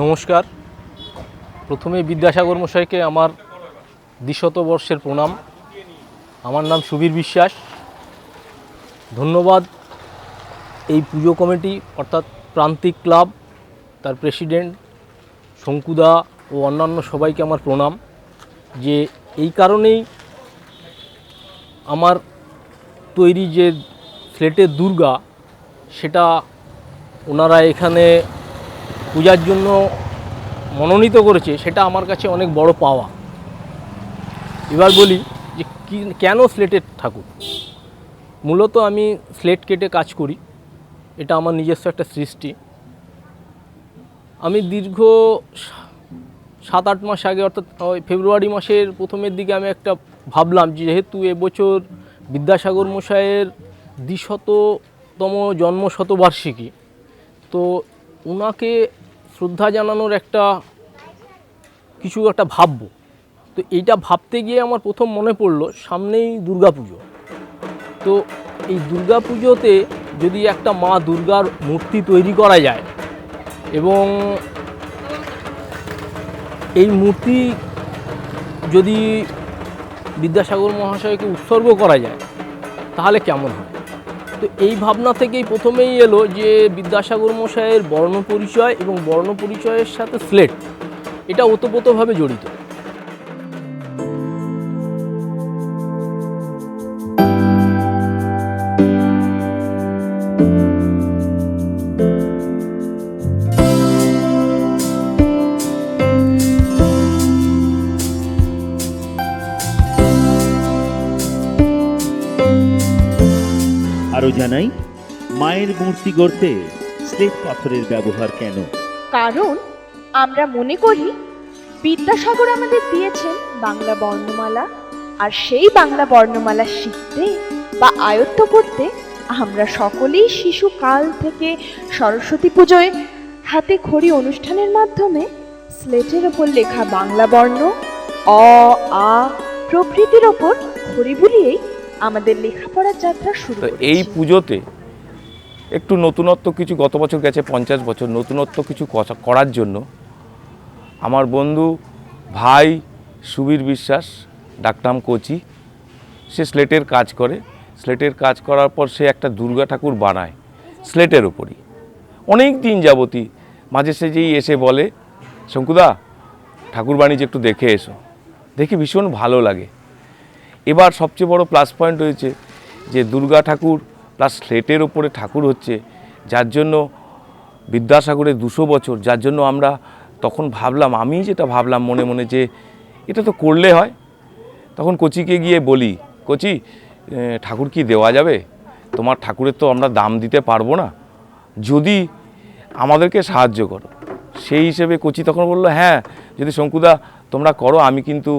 নমস্কার। প্রথমে বিদ্যাসাগর মশাইকে আমার দ্বিশত বর্ষের প্রণাম। আমার নাম সুবীর বিশ্বাস। ধন্যবাদ এই পুজো কমিটি, অর্থাৎ প্রান্তিক ক্লাব, তার প্রেসিডেন্ট, শঙ্কুদা ও অন্যান্য সবাইকে আমার প্রণাম। যে এই কারণেই আমার তৈরি যে স্লেটের দুর্গা, সেটা ওনারা এখানে পূজার জন্য মনোনীত করেছে, সেটা আমার কাছে অনেক বড় পাওয়া। এবার বলি যে কি, কেন স্লেটের ঠাকুর? মূলত আমি স্লেট কেটে কাজ করি, এটা আমার নিজস্ব একটা সৃষ্টি। আমি দীর্ঘ সাত, আট মাস আগে, অর্থাৎ ওই ফেব্রুয়ারি মাসের প্রথমের দিকে আমি একটা ভাবলাম, যেহেতু এবছর বিদ্যাসাগর মশাইয়ের দ্বিশততম জন্ম শতবার্ষিকী তো ওনাকে শ্রদ্ধা জানানোর একটা কিছু একটা ভাববো। তো এইটা ভাবতে গিয়ে আমার প্রথম মনে পড়ল, সামনেই দুর্গাপুজো। তো এই দুর্গাপুজোতে যদি একটা মা দুর্গার মূর্তি তৈরি করা যায় এবং এই মূর্তি যদি বিদ্যাসাগর মহাশয়কে উৎসর্গ করা যায়, তাহলে কেমন হয়? তো এই ভাবনা থেকেই প্রথমেই এলো যে বিদ্যাসাগর মশাইয়ের বর্ণ পরিচয় এবং বর্ণ পরিচয়ের সাথে স্লেট, এটা ওতপ্রোতভাবে জড়িত। আরও জানাই, মায়ের মূর্তি গড়তে স্লেট পাথরের ব্যবহার কেন? কারণ আমরা মনে করি, বিদ্যাসাগর আমাদের দিয়েছেন বাংলা বর্ণমালা, আর সেই বাংলা বর্ণমালা শিখতে বা আয়ত্ত করতে আমরা সকলেই শিশুকাল থেকে সরস্বতী পুজোয় হাতে খড়ি অনুষ্ঠানের মাধ্যমে স্লেটের ওপর লেখা বাংলা বর্ণ, অ, আ প্রভৃতির ওপর খড়ি বুলিয়েই আমাদের লেখাপড়ার যাত্রা শুরু তো এই পুজোতে একটু নতুনত্ব কিছু গত বছর গেছে পঞ্চাশ বছর নতুনত্ব কিছু করা- করার জন্য। আমার বন্ধু ভাই সুবীর বিশ্বাস ডাকনাম কোচি সে স্লেটের কাজ করে। স্লেটের কাজ করার পর সে একটা দুর্গা ঠাকুর বানায় স্লেটের ওপরই অনেক দিন যাবতী মাঝে সাঝেই এসে বলে শঙ্কুদা ঠাকুর বাণিজ্য একটু দেখে এসো। দেখে ভীষণ ভালো লাগে। এবার সবচেয়ে বড় প্লাস পয়েন্ট হয়েছে যে দুর্গা ঠাকুর প্লাস স্লেটের ওপরে ঠাকুর হচ্ছে, যার জন্য বিদ্যাসাগরের দুশো বছর, যার জন্য আমরা তখন ভাবলাম আমি যেটা ভাবলাম মনে মনে যে এটা তো করলে হয়। তখন কোচিকে গিয়ে বলি, কোচি ঠাকুর কি দেওয়া যাবে? তোমার ঠাকুরের তো আমরা দাম দিতে পারব না। যদি আমাদেরকে সাহায্য করো। সেই হিসেবে কোচি তখন বলল হ্যাঁ যদি শঙ্কুদা তোমরা করো, আমি কিন্তু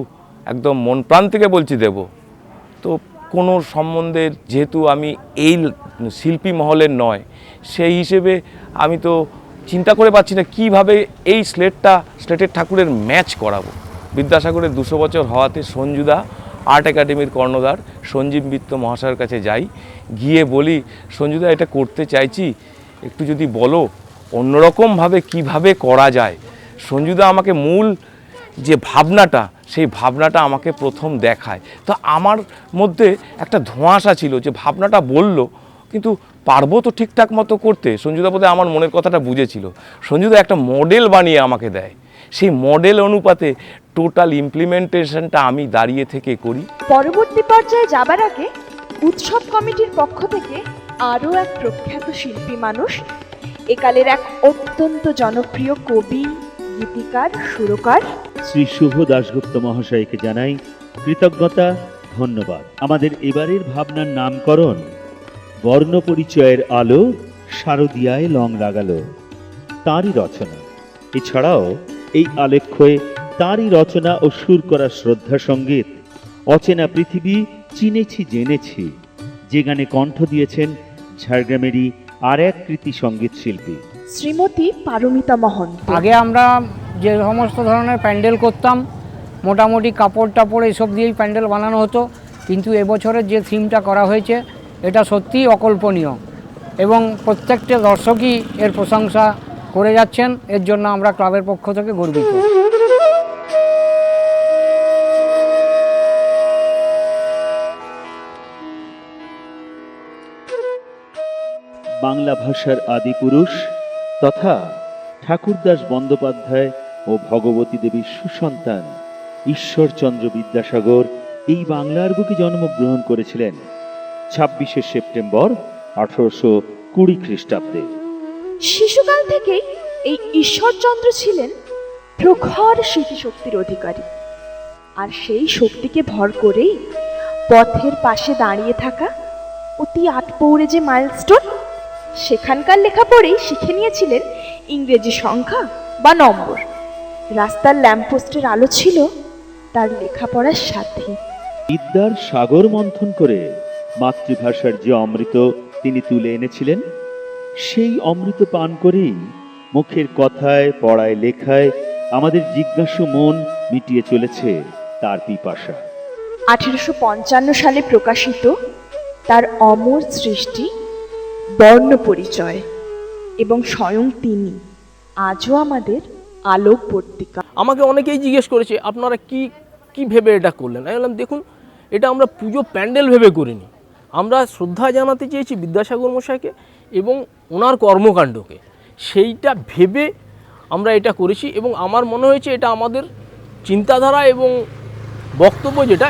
একদম মন প্রাণ থেকে বলছি দেব। তো কোনো সম্বন্ধের যেহেতু আমি এই শিল্পী মহলের নয়, সেই হিসেবে আমি তো চিন্তা করে পাচ্ছি না কীভাবে এই স্লেটটা, স্লেটের ঠাকুরের ম্যাচ করাবো। বিদ্যাসাগরের দুশো বছর হওয়াতে সঞ্জুদা, আর্ট একাডেমির কর্ণধার, সঞ্জীব মিত্র মহাশয়ের কাছে যাই, গিয়ে বলি, সঞ্জুদা, এটা করতে চাইছি, একটু যদি বলো, অন্যরকমভাবে কীভাবে করা যায়? সঞ্জুদা আমাকে মূল যে ভাবনাটা, সেই ভাবনাটা আমাকে প্রথম দেখায়। তো আমার মধ্যে একটা ধোঁয়াশা ছিল যে ভাবনাটা বলল, কিন্তু পারব তো ঠিকঠাক মতো করতে? সঞ্জুদা বোধহয় আমার মনের কথাটা বুঝেছিল। সঞ্জুদা একটা মডেল বানিয়ে আমাকে দেয়। সেই মডেল অনুপাতে টোটাল ইমপ্লিমেন্টেশনটা আমি দাঁড়িয়ে থেকে করি। পরবর্তী পর্যায়ে যাবার আগে উৎসব কমিটির পক্ষ থেকে আরও এক প্রখ্যাত শিল্পী মানুষ, একালের এক অত্যন্ত জনপ্রিয় কবি, গীতিকার, সুরকার শ্রী শুভ দাশগুপ্ত মহাশয়কে জানাই কৃতজ্ঞতা ধন্যবাদ। আমাদের এবারের ভাবনার নামকরণ বর্ণ পরিচয়ের আলো শারদিয়ায় লং লাগালো। তাঁরই রচনা। এছাড়াও এই আলেখ্যে তাঁরই রচনা ও সুর করা শ্রদ্ধা সংগীত অচেনা পৃথিবী চিনেছি জেনেছি যে গানে কণ্ঠ দিয়েছেন ঝাড়গ্রামেরই আর এক কৃতি সংগীত শিল্পী। শ্রীমতী পারমিতা মহন্ত। আগে আমরা যে সমস্ত ধরনের প্যান্ডেল করতাম, মোটামুটি কাপড় টাপড় এসব দিয়েই প্যান্ডেল বানানো হতো, কিন্তু এবছরের যে থিমটা করা হয়েছে, এটা সত্যিই অকল্পনীয় এবং প্রত্যেকটা দর্শকই এর প্রশংসা করে যাচ্ছেন, এর জন্য আমরা ক্লাবের পক্ষ থেকে গর্বিত। বাংলা ভাষার আদিপুরুষ তথা ঠাকুরদাস বন্দ্যোপাধ্যায় ও ভগবতী দেবীর সুসন্তান, ঈশ্বরচন্দ্র বিদ্যাসাগর, এই বাংলার বুকে জন্মগ্রহণ করেছিলেন ছাব্বিশে সেপ্টেম্বর আঠারোশো কুড়ি খ্রিস্টাব্দে। শিশুকাল থেকেই এই ঈশ্বরচন্দ্র ছিলেন প্রখর স্মৃতিশক্তির অধিকারী। আর সেই শক্তিকে ভর করেই পথের পাশে দাঁড়িয়ে থাকা অতি আটপৌরে যে মাইলস্টোন, সেখানকার লেখা পড়েই শিখে নিয়েছিলেন ইংরেজি সংখ্যা বা নম্বর। রাস্তার ল্যাম্পপোস্টের আলো ছিল তার লেখাপড়ার সাথে। বিদ্যার সাগর মন্থন করে মাতৃভাষার যে অমৃত তিনি তুলে এনেছিলেন সেই অমৃত পান করেই মুখের কথায় পড়ায় লেখায় আমাদের জিজ্ঞাসু মন মিটিয়ে চলেছে তার পিপাসা। আঠেরোশো পঞ্চান্ন সালে প্রকাশিত তার অমর সৃষ্টি বর্ণ পরিচয় এবং স্বয়ং তিনি আজও আমাদের আলোক পত্রিকা আমাকে অনেকেই জিজ্ঞেস করেছে, আপনারা কি কি ভেবে এটা করলেন? আমি বললাম, দেখুন, এটা আমরা পুজো প্যান্ডেল ভেবে করিনি। আমরা শ্রদ্ধা জানাতে চেয়েছি বিদ্যাসাগর মশাইকে এবং ওনার কর্মকাণ্ডকে। সেইটা ভেবে আমরা এটা করেছি এবং আমার মনে হয়েছে এটা আমাদের চিন্তাধারা এবং বক্তব্য যেটা